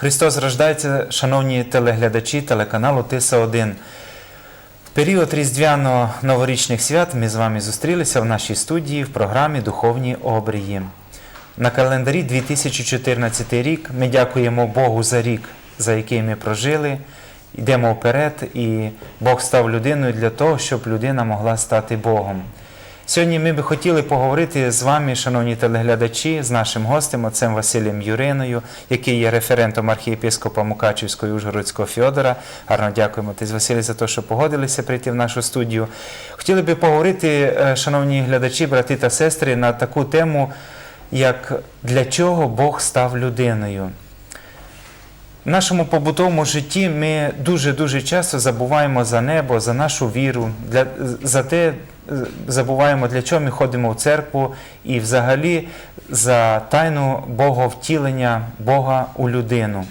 Христос рождається, шановні телеглядачі телеканалу Тиса 1 В період різдвяно-новорічних свят ми з вами зустрілися в нашій студії в програмі Духовні обрії. На календарі 2014 рік ми дякуємо Богу за рік, за який ми прожили. Йдемо вперед, і Бог став людиною для того, щоб людина могла стати Богом. Сьогодні ми би хотіли поговорити з вами, шановні телеглядачі, з нашим гостем, отцем Василієм Юриною, який є референтом архієпископа Мукачівського і Ужгородського Фьодора. Гарно дякуємо отець Василій за те, що погодилися прийти в нашу студію. Хотіли би поговорити, е, шановні глядачі, брати та сестри, на таку тему, як для чого Бог став людиною. В нашому побутовому житті ми дуже-дуже часто забуваємо за небо, за нашу віру, для, за те, забуваємо, для чого ми ходимо в церкву і взагалі за тайну Боговтілення Бога у людину.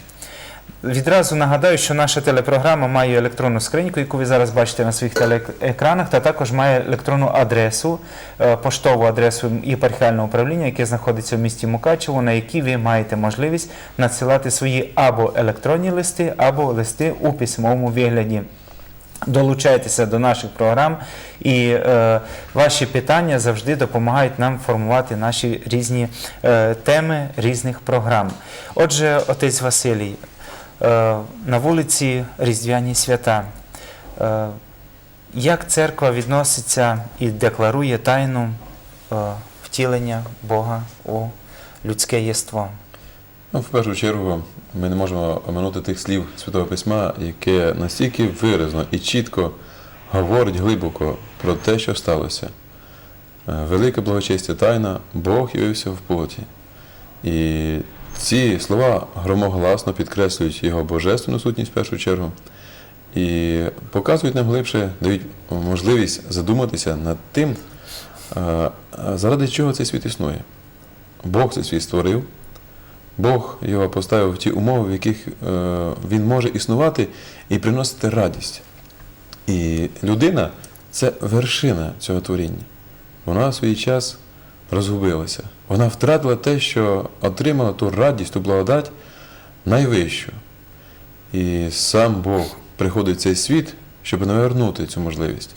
Відразу нагадаю, що наша телепрограма має електронну скриньку, яку ви зараз бачите на своїх телеекранах, та також має електронну адресу, е, поштову адресу єпархіального управління, яке знаходиться в місті Мукачево, на якій ви маєте можливість надсилати свої або електронні листи, або листи у письмовому вигляді. Долучайтеся до наших програм, і е, ваші питання завжди допомагають нам формувати наші різні е, теми різних програм. Отже, отець Василій, е, на вулиці Різдвяні свята. Е, як церква відноситься і декларує тайну е, втілення Бога у людське єство? Ну, в першу чергу, ми не можемо оминути тих слів Святого Письма, яке настільки виразно і чітко говорить глибоко про те, що сталося. Е, Велике благочестя тайна, Бог явився в плоті. І ці слова громогласно підкреслюють його божественну сутність в першу чергу і показують нам глибше, дають можливість задуматися над тим, е, заради чого цей світ існує. Бог цей світ створив. Бог його поставив в ті умови, в яких е, він може існувати і приносити радість. І людина це вершина цього творіння. Вона в свій час розгубилася. Вона втратила те, що отримала ту радість, ту благодать найвищу. І сам Бог приходить в цей світ, щоб навернути цю можливість,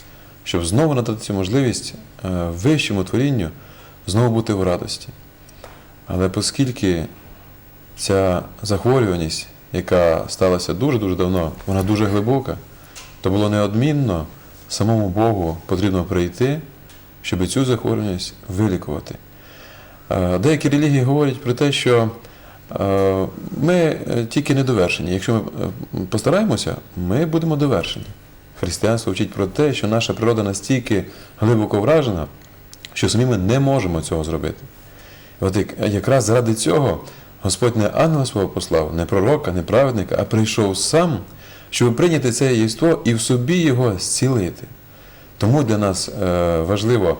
щоб знову надати цю можливість е, вищому творінню знову бути в радості. Але оскільки ця захворюваність, яка сталася дуже-дуже давно, вона дуже глибока, то було неодмінно самому Богу потрібно прийти, щоб цю захворюваність вилікувати. Е, Деякі релігії говорять про те, що е, ми е, тільки недовершені. Якщо ми постараємося, ми будемо довершені. Християнство вчить про те, що наша природа настільки глибоко вражена, що самі ми не можемо цього зробити. От якраз заради цього Господь не ангела свого послав, не пророка, не праведника, а прийшов сам, щоб прийняти це єство і в собі його зцілити. Тому для нас е, важливо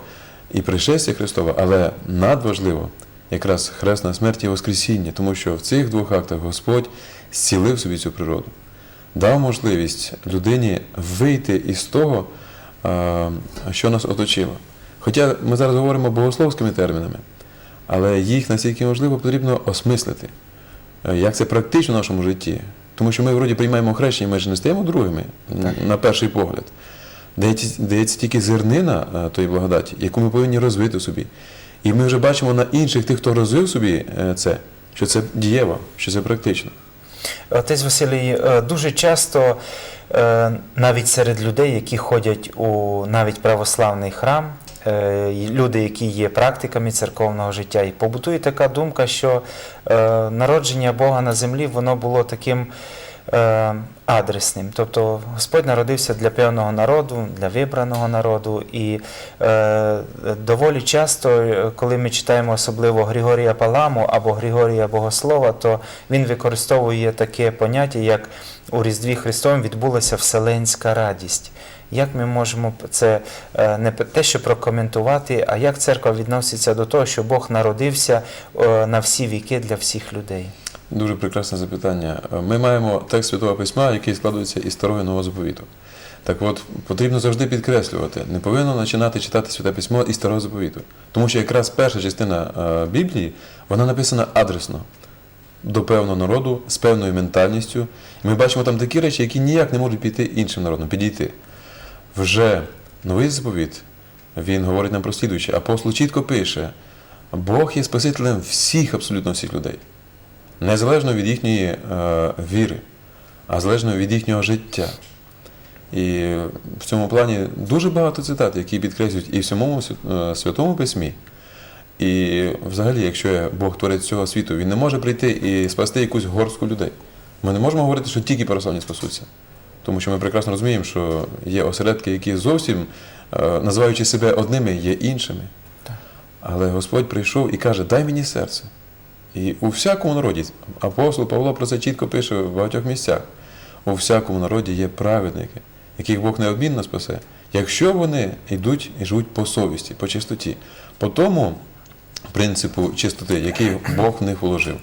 і пришестя Христове, але надважливо якраз хресна смерть і Воскресіння, тому що в цих двох актах Господь зцілив собі цю природу, дав можливість людині вийти із того, е, що нас оточило. Хоча ми зараз говоримо богословськими термінами, але їх настільки можливо потрібно осмислити, Е, як це практично в нашому житті. Тому що ми вроді приймаємо хрещення, ми ж не стаємо другими Так. на перший погляд. Дається, дається тільки зернина е, тої благодаті, яку ми повинні розвити в собі. І ми вже бачимо на інших тих, хто розвив собі е, це, що це дієво, що це практично. Отець Василій, дуже часто навіть серед людей, які ходять у навіть православний храм, люди, які є практиками церковного життя, і побутує така думка, що е, народження Бога на землі воно було таким е, адресним. Тобто Господь народився для певного народу, для вибраного народу. І е, доволі часто, е, коли ми читаємо особливо Григорія Паламу або Григорія Богослова, то він використовує таке поняття, як у Різдві Христовому відбулася вселенська радість. Як ми можемо це е, не те, що прокоментувати, а як церква відноситься до того, що Бог народився е, на всі віки для всіх людей? Дуже прекрасне запитання. Е, Ми маємо текст Святого Письма, який складується із старого нового заповіту. Так от, потрібно завжди підкреслювати, не повинно починати читати Святе Письмо із старого заповіту. Тому що якраз перша частина Біблії, вона написана адресно. до певного народу з певною ментальністю. І ми бачимо там такі речі, які ніяк не можуть піти іншим народам, підійти. Вже новий заповіт, він говорить нам про слідуюче. Апостол чітко пише: Бог є Спасителем всіх, абсолютно всіх людей, незалежно від їхньої е, віри, а залежно від їхнього життя. І в цьому плані дуже багато цитат, які підкреслюють і в самому е, Святому Письмі. І взагалі, якщо Бог творець цього світу, він не може прийти і спасти якусь горстку людей. Ми не можемо говорити, що тільки православні спасуться. Тому що ми прекрасно розуміємо, що є осередки, які зовсім, е, називаючи себе одними, є іншими. Але Господь прийшов і каже: дай мені серце. І у всякому народі, апостол Павло про це чітко пише в багатьох місцях. У всякому народі є праведники, яких Бог неодмінно спасе, якщо вони йдуть і живуть по совісті, по чистоті, по тому принципу чистоти, який Бог в них вложив.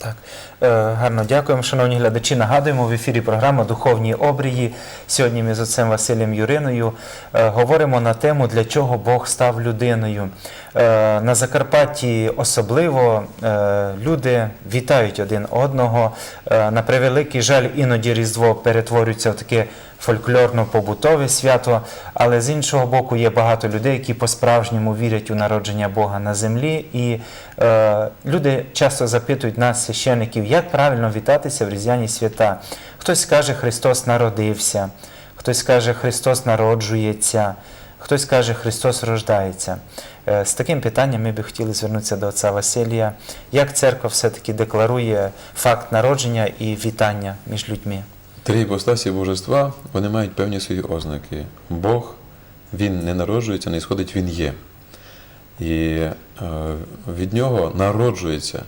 Так, е, гарно дякуємо, шановні глядачі. Нагадуємо в ефірі програма Духовні обрії. Сьогодні ми з отцем Василем Юриною е, говоримо на тему, для чого Бог став людиною. Е, на Закарпатті особливо люди вітають один одного. На превеликий жаль, іноді Різдво перетворюється в таке фольклорно-побутове свято, але з іншого боку є багато людей, які по-справжньому вірять у народження Бога на землі. І е, люди часто запитують нас, священиків, як правильно вітатися в різдвяні свята. Хтось каже, Христос народився, хтось каже, Христос народжується, хтось каже, Христос рождається. Е, З таким питанням ми би хотіли звернутися до отця Василія. Як церква все-таки декларує факт народження і вітання між людьми? Три іпостасі божества вони мають певні свої ознаки. Бог, він не народжується, не сходить, він є. І е, від нього народжується.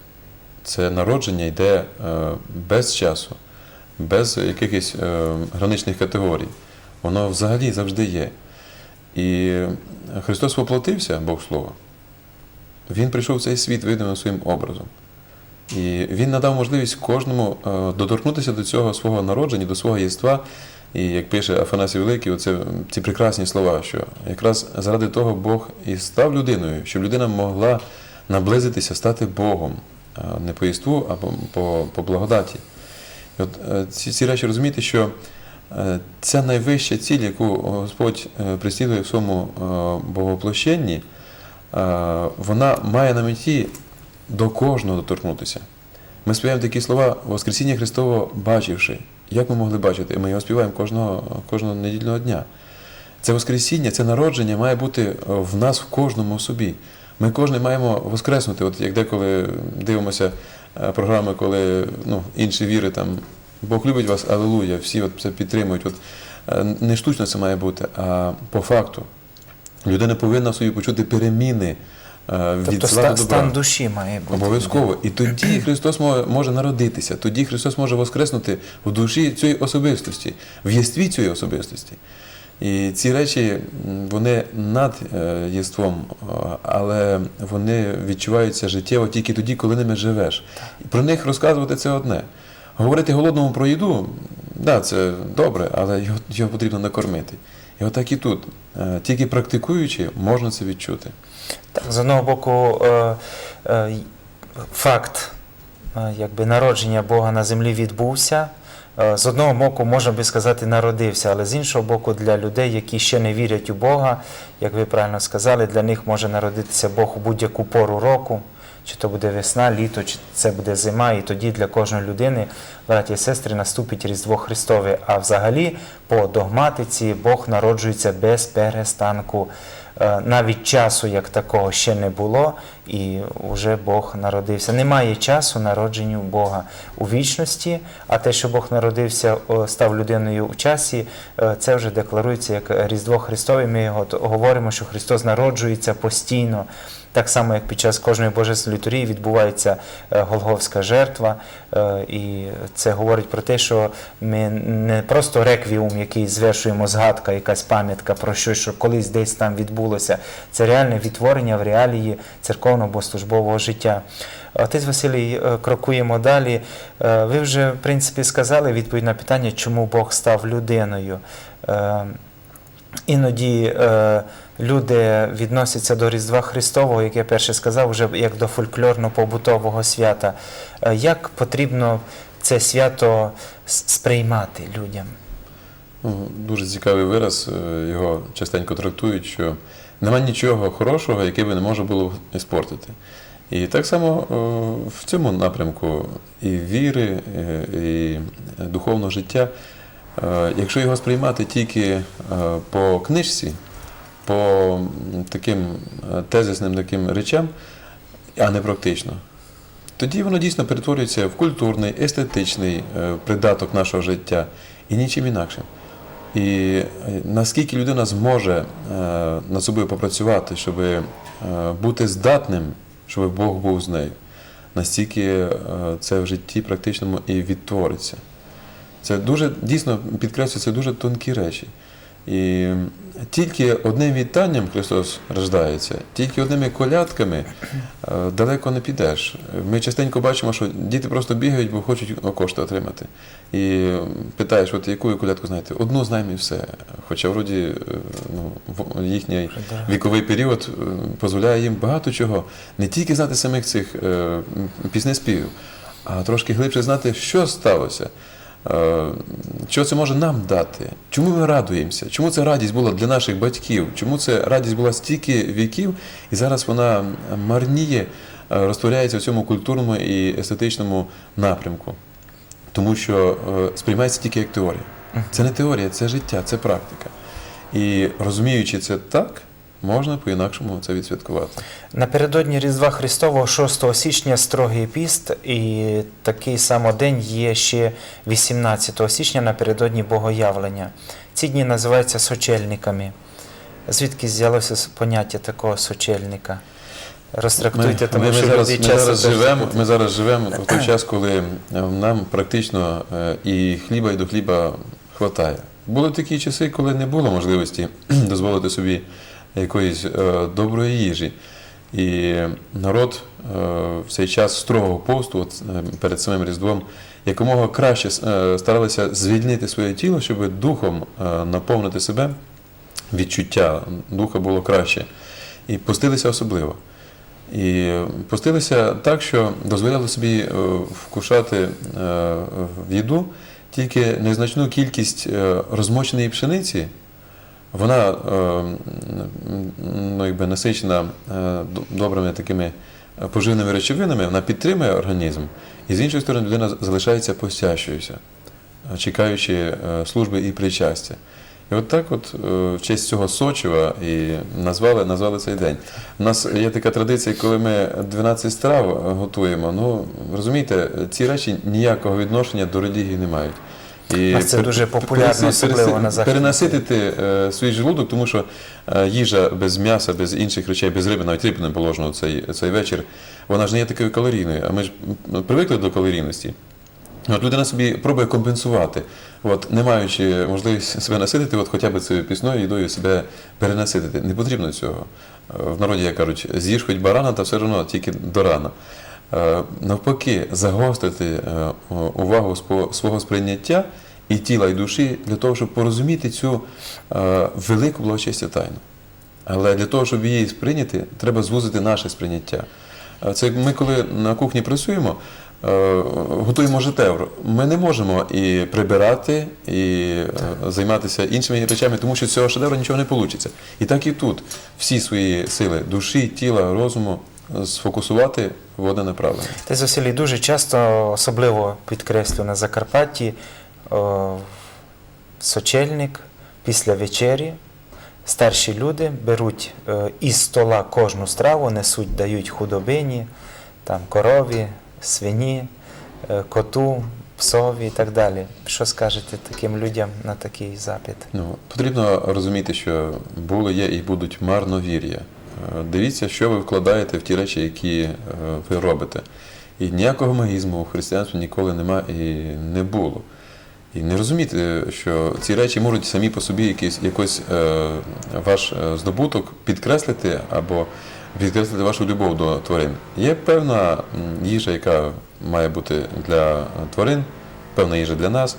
Це народження йде е, без часу, без якихось е, граничних категорій. Воно взагалі завжди є. І Христос воплотився, Бог Слово. Він прийшов в цей світ видимим своїм образом. І він надав можливість кожному е, доторкнутися до цього свого народження, до свого єства. І як пише Афанасій Великий, оце, ці прекрасні слова, що якраз заради того Бог і став людиною, щоб людина могла наблизитися, стати Богом, не по єству, а по, по, по благодаті. І от е, ці, ці речі розумієте, що е, ця найвища ціль, яку Господь прислідує в своєму богоплощенні, вона має на меті до кожного доторкнутися. Ми співаємо такі слова Воскресіння Христово бачивши. Як ми могли бачити? Ми його співаємо кожного, кожного недільного дня. Це Воскресіння, це народження має бути е, в нас, в кожному собі. Ми кожен маємо воскреснути. От як деколи дивимося е, програми, коли ну, інші віри там Бог любить вас, алелуя, всі от це підтримують. От, е, не штучно це має бути, а по факту. Людина повинна в собі почути переміни від Тобто зла стан, до добра. стан душі має бути. Обов'язково. І тоді Христос може народитися, тоді Христос може воскреснути в душі цієї особистості, в єстві цієї особистості. І ці речі вони над е, єством, е, але вони відчуваються життєво тільки тоді, коли ними живеш. І про них розказувати це одне. Говорити голодному про їду, да, це добре, але його, його потрібно накормити. І отак і тут. Е, Тільки практикуючи, можна це відчути. Так, з одного боку, е, е, факт е, якби, народження Бога на землі відбувся. З одного боку, можна би сказати, народився, але з іншого боку, для людей, які ще не вірять у Бога, як ви правильно сказали, для них може народитися Бог у будь-яку пору року. Чи то буде весна, літо, чи це буде зима, і тоді для кожної людини, браті і сестри, наступить Різдво Христове. А взагалі, по догматиці, Бог народжується без перестанку. Е, Навіть часу як такого ще не було, і вже Бог народився. Немає часу народженню Бога у вічності, а те, що Бог народився, став людиною у часі, е, це вже декларується як Різдво Христове. Ми його говоримо, що Христос народжується постійно. Так само, як під час кожної божественної літургії відбувається е, Голговська жертва, е, і це говорить про те, що ми не просто реквіум, який звершуємо згадка, якась пам'ятка про щось, що колись десь там відбулося. Це реальне відтворення в реалії церковного богослужбового життя. Отець Василій, е, крокуємо далі. Ви вже, в принципі, сказали відповідь на питання, чому Бог став людиною. Іноді люди відносяться до Різдва Христового, як я перше сказав, вже як до фольклорно-побутового свята. Е, Як потрібно це свято сприймати людям? Ну, дуже цікавий вираз, е, його частенько трактують, що нема нічого хорошого, яке би не можна було іспортити. І так само е, в цьому напрямку і віри, і духовного життя, якщо його сприймати тільки по книжці, по таким е, тезисним таким речам, а не практично, тоді воно дійсно перетворюється в культурний, естетичний е, придаток нашого життя і нічим інакшим. І е, наскільки людина зможе над собою попрацювати, щоб бути здатним, щоб Бог був з нею, настільки це в житті практичному і відтвориться. Це дуже дійсно підкреслюється дуже тонкі речі. І тільки одним вітанням Христос рождається, тільки одними колядками е, далеко не підеш. Ми частенько бачимо, що діти просто бігають, бо хочуть кошти отримати. І питаєш, от яку колядку знаєте? Одну знаємо і все. Хоча вроді е, ну, їхній віковий період е, дозволяє їм багато чого. Не тільки знати самих цих е, піснеспівів, а трошки глибше знати, що сталося. Е, Що це може нам дати? Чому ми радуємося? Чому це радість була для наших батьків? Чому це радість була стільки віків, і зараз вона марніє, е, розтворяється в цьому культурному і естетичному напрямку? Тому що е, сприймається тільки як теорія. Це не теорія, це життя, це практика. І розуміючи це так, можна по-інакшому це відсвяткувати. Напередодні Різдва Христового 6 січня строгий піст, і такий само день є ще 18 січня напередодні Богоявлення. Ці дні називаються сочельниками. Звідки з'явилося поняття такого сочельника? Розтрактуйте, тому ми, що зараз, ми, зараз живемо, ми зараз живемо в той час, коли е, нам практично е, і хліба, і до хліба хватає. Були такі часи, коли не було можливості дозволити собі якоїсь е, доброї їжі. І народ е, в цей час строгого посту, от, е, перед самим Різдвом, якомога краще старалися звільнити своє тіло, щоб духом наповнити себе, відчуття духа було краще. І постилися особливо. І постилися так, що дозволяли собі вкушати в їду тільки незначну кількість розмоченої пшениці. Вона е, ну, якби насичена е, добрими такими поживними речовинами, вона підтримує організм, і з іншої сторони людина залишається постящуюся, е, чекаючи служби і причастя. І от так от в честь цього Сочева і назвали, назвали цей день. У нас є така традиція, коли ми 12 страв готуємо. Ну розумієте, ці речі ніякого відношення до релігії не мають. І нас це пер- дуже популярно, переси- особливо на Західній Перенаситити е, свій желудок, тому що е, їжа без м'яса, без інших речей, без риби, навіть риби не положено цей, цей вечір, вона ж не є такою калорійною, а ми ж привикли до калорійності. От людина собі пробує компенсувати, от, не маючи можливості себе наситити, от хоча б цією пісною їдою себе перенаситити. Не потрібно цього. Е, В народі, як кажуть, з'їж хоч барана, та все одно тільки до рана. Е, Навпаки, загострити е, увагу свого сприйняття і тіла, і душі для того, щоб порозуміти цю е, велику благочестя тайну. Але для того, щоб її сприйняти, треба звузити наше сприйняття. Це ми, коли на кухні працюємо, готуємо житевр. Ми не можемо і прибирати, і займатися іншими речами, тому що з цього шедевру нічого не вийде. І так і тут всі свої сили душі, тіла, розуму сфокусувати в одне направлення. Ти Василій дуже часто, особливо підкреслю на Закарпатті, о, сочельник після вечері. Старші люди беруть е, із стола кожну страву, несуть, дають худобині, там корові, свині, е, коту, псові і так далі. Що скажете таким людям на такий запит? Ну, потрібно розуміти, що були, є і будуть марновір'я. Дивіться, що ви вкладаєте в ті речі, які е, ви робите. І ніякого магізму в християнстві ніколи нема і не було. І не розуміти, що ці речі можуть самі по собі якийсь, якось е, ваш е, здобуток підкреслити або підкреслити вашу любов до тварин. Є певна їжа, яка має бути для тварин, певна їжа для нас.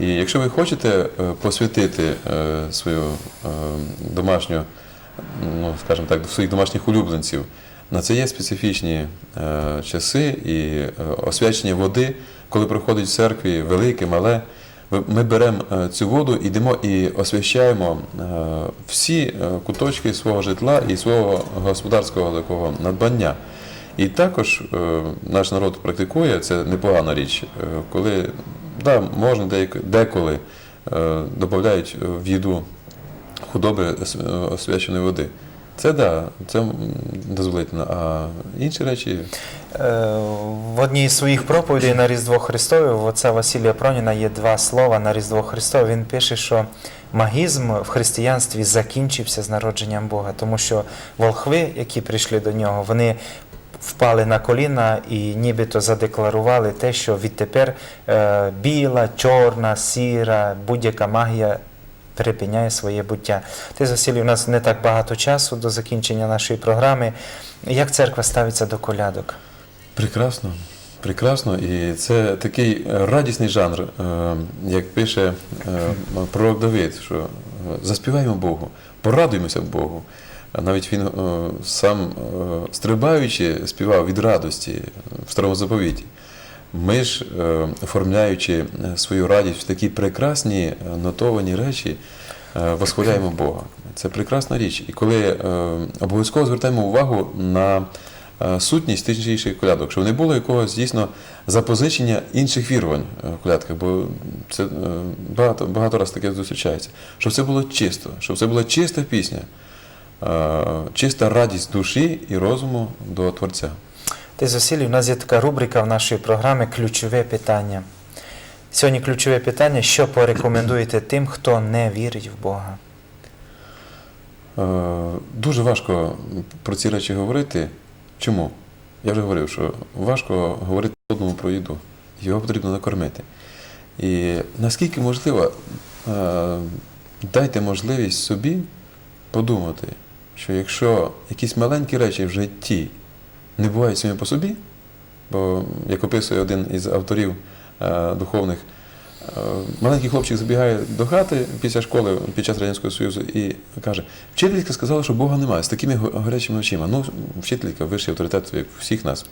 І якщо ви хочете е, посвятити свою домашню ну, скажімо так, до своїх домашніх улюбленців. На це є специфічні е, часи і е, освячення води, коли проходить в церкві велике, мале. Ми беремо е, цю воду, йдемо і освящаємо е, всі куточки свого житла і свого господарського такого надбання. І також наш народ практикує, це непогана річ, коли да, можна деколи додають в їду худоби ос- освяченої води. Це да, це дозволительно. А інші речі Е, В одній з своїх проповідей на Різдво Христове в отця Василія Проніна є два слова на Різдво Христове. Він пише, що магізм в християнстві закінчився з народженням Бога, тому що волхви, які прийшли до нього, вони впали на коліна і нібито задекларували те, що відтепер е, біла, чорна, сіра, будь-яка магія припиняє своє буття. Ти, Василій, у нас не так багато часу до закінчення нашої програми. Як церква ставиться до колядок? прекрасно. Прекрасно, і це такий радісний жанр, е, як пише е, пророк Давид, що е, заспіваємо Богу, порадуємося Богу. Навіть він сам стрибаючи співав від радості в старому заповіті. Ми ж, е, оформляючи е, свою радість в такі прекрасні е, нотовані речі, восхваляємо Бога. Це прекрасна річ. І коли обов'язково звертаємо увагу на сутність тих чи інших колядок, щоб не було якогось дійсно запозичення інших вірувань в колядках, бо це багато, багато разів таке зустрічається. Щоб це було чисто, щоб це була чиста пісня, чиста радість душі і розуму до Творця. Ти Василій, у нас є така рубрика в нашій програмі Ключове питання. Сьогодні ключове питання, що порекомендуєте тим, хто не вірить в Бога. Е, Дуже важко про ці речі говорити. Чому? Я вже говорив, що важко говорити одному про їду. Його потрібно накормити. І наскільки можливо, е, дайте можливість собі подумати, що якщо якісь маленькі речі в житті не бувають самі по собі, бо, як описує один із авторів е, духовних, Е, Маленький хлопчик забігає до хати після школи під час Радянського Союзу і каже: вчителька сказала, що Бога немає з такими гарячими очима. Ну, вчителька, вищий авторитет як всіх нас.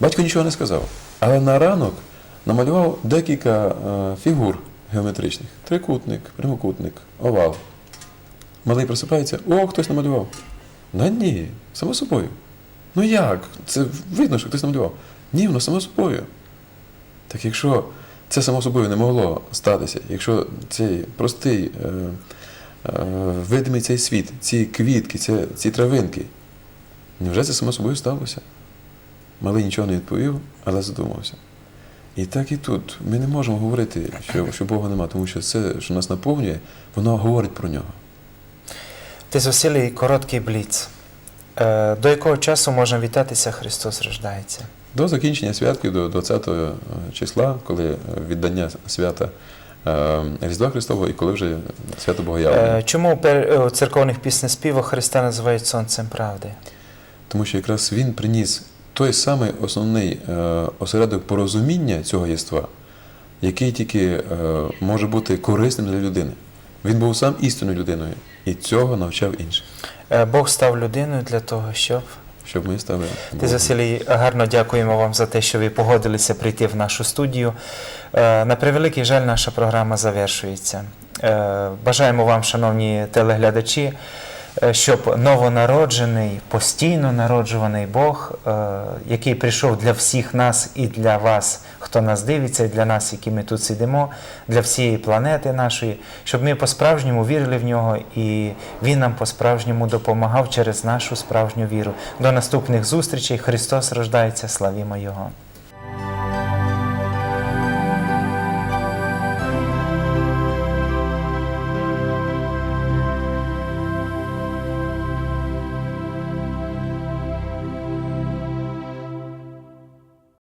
Батько нічого не сказав. Але на ранок намалював декілька е, фігур геометричних: трикутник, прямокутник, овал. Малий просипається, о, хтось намалював. Да ні, само собою. Ну як? Це видно, що хтось намалював. Ні, воно само собою. Так якщо це само собою не могло статися, якщо цей простий е, е, видимий цей світ, ці квітки, ці, ці травинки, невже це само собою сталося? Малий нічого не відповів, але задумався. І так і тут. Ми не можемо говорити, що, що Бога нема, тому що це, що нас наповнює, воно говорить про нього. Ти Василій, короткий бліц. Е, До якого часу можна вітатися Христос рождається? До закінчення святків, до 20 числа, коли е, віддання свята е, Різдва Христового і коли вже свято Богоявлення. Е, Чому у е, церковних піснеспівах Христа називають сонцем правди? Тому що якраз він приніс той самий основний е, осередок порозуміння цього єства, який тільки е, може бути корисним для людини. Він був сам істинною людиною і цього навчав інших, Е, Бог став людиною для того, щоб щоб ми стали. Ти. Василій, гарно дякуємо вам за те, що ви погодилися прийти в нашу студію. Е, На превеликий жаль, наша програма завершується. Е, Бажаємо вам, шановні телеглядачі, е, щоб новонароджений, постійно народжуваний Бог, е, який прийшов для всіх нас і для вас, хто нас дивиться, і для нас, які ми тут сидимо, для всієї планети нашої, щоб ми по-справжньому вірили в нього і Він нам по-справжньому допомагав через нашу справжню віру. До наступних зустрічей. Христос рождається, славімо Його.